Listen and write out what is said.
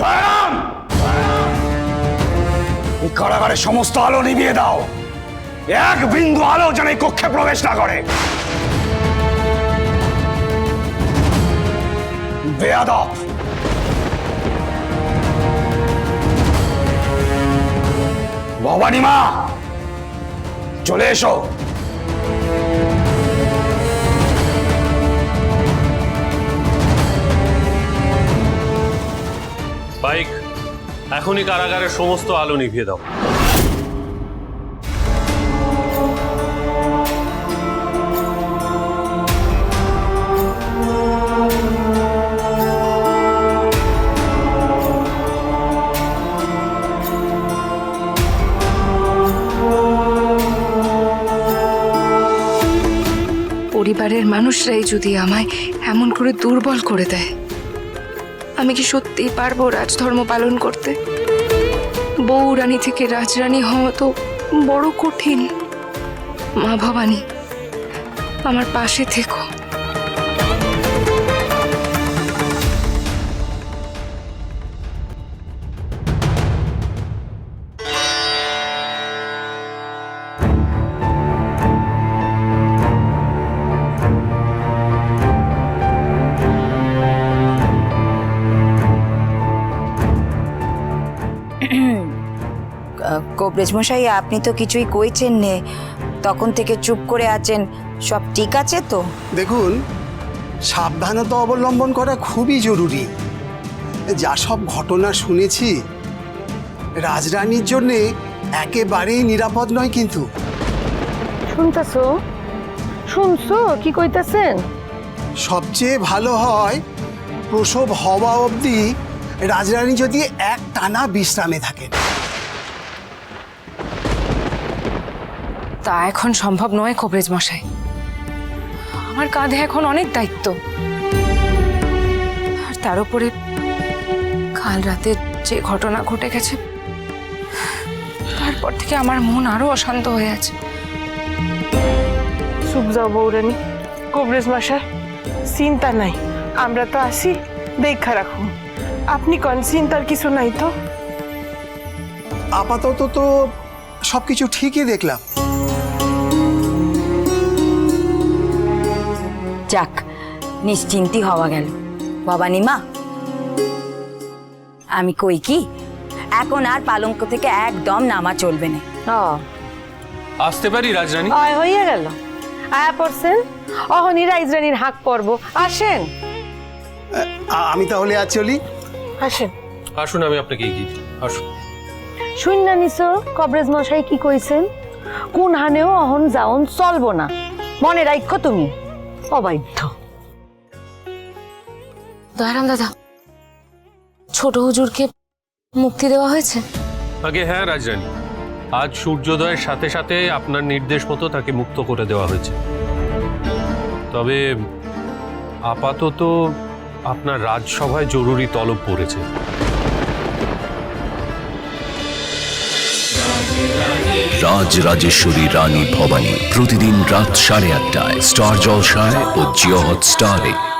দয়ারাম এই সমস্ত আলো নিভিয়ে দাও। এক বিন্দু আলো যেন এই কক্ষে প্রবেশ না করে। বেয়াদব! ভবানী মা চলে এসো। এখনই কারাগারের সমস্ত আলো নিভিয়ে দাও। পরিবারের মানুষরাই যদি আমায় এমন করে দুর্বল করে দেয়, আমি কি সত্যিই পারব রাজধর্ম পালন করতে? বউ রানী থেকে রাজরানী হওয়া তো বড় কঠিন। মা ভবানী আমার পাশে থেকো। কবরেজ মশাই আপনি তো কিছুই কইছেন নে তখন থেকে চুপ করে আছেন। সব ঠিক আছে তো? দেখুন সাবধানতা অবলম্বন করা খুবই জরুরি। যা সব ঘটনা শুনেছি রাজরানীর জন্যে একেবারেই নিরাপদ নয় কিন্তু। শুনতেছো? শুনছো? কি কইতাছেন? সবচেয়ে ভালো হয় প্রসব হওয়া অবধি রাজরানী যদি এক টানা বিশ্রামে থাকেন তা এখন সম্ভব নয় কবরেজ মশাই। আমার কাঁধে এখন অনেক দায়িত্ব। আর তার উপরে কাল রাতে যে ঘটনা ঘটে গেছে তারপর থেকে আমার মন আরও অশান্ত হয়ে আছে। চুপ যাও বৌরানী। কবরেজ মশাই চিন্তা নাই। আমরা তো আসি দেখা রাখুন। আপনি কোন চিন্তার কিছু নাই তো? আপাতত তো সব কিছু ঠিকই দেখলাম। যাক নিশ্চিন্তি হওয়া গেল। ভবানী মা আমি কই কি? এখন আর পালঙ্ক থেকে একদম নামা চলবে না। আসতে পারি রাজরানী? আয় হইয়া গেল। আয়া পড়ছেন? অহনি রাইজরানির হাক পর্ব আসেন। আমি তাহলে আর চলি? আসেন। আসুন আমি আপনাকে এগিয়ে দিই। আসুন। শূন্য নিছো কবরেজ মশাই কি কইছেন? কোন হানেও অহন যাওন চলবো না। মনে রাখো তুমি। অবাধ্য। দয়ারাম দাদা। ছোট হুজুরকে মুক্তি দেওয়া হয়েছে? আগে হ্যাঁ রাজরানী। আজ সূর্যোদয়ের সাথে সাথে আপনার নির্দেশ মতো তাকে মুক্ত করে দেওয়া হয়েছে। তবে আপাতত আপনার রাজসভায় জরুরি তলব পড়েছে। রাজ রাজেশ্বরী রানী ভবানী প্রতিদিন রাত সাড়ে আটটায় স্টার জলসায় ও জিওহট স্টারে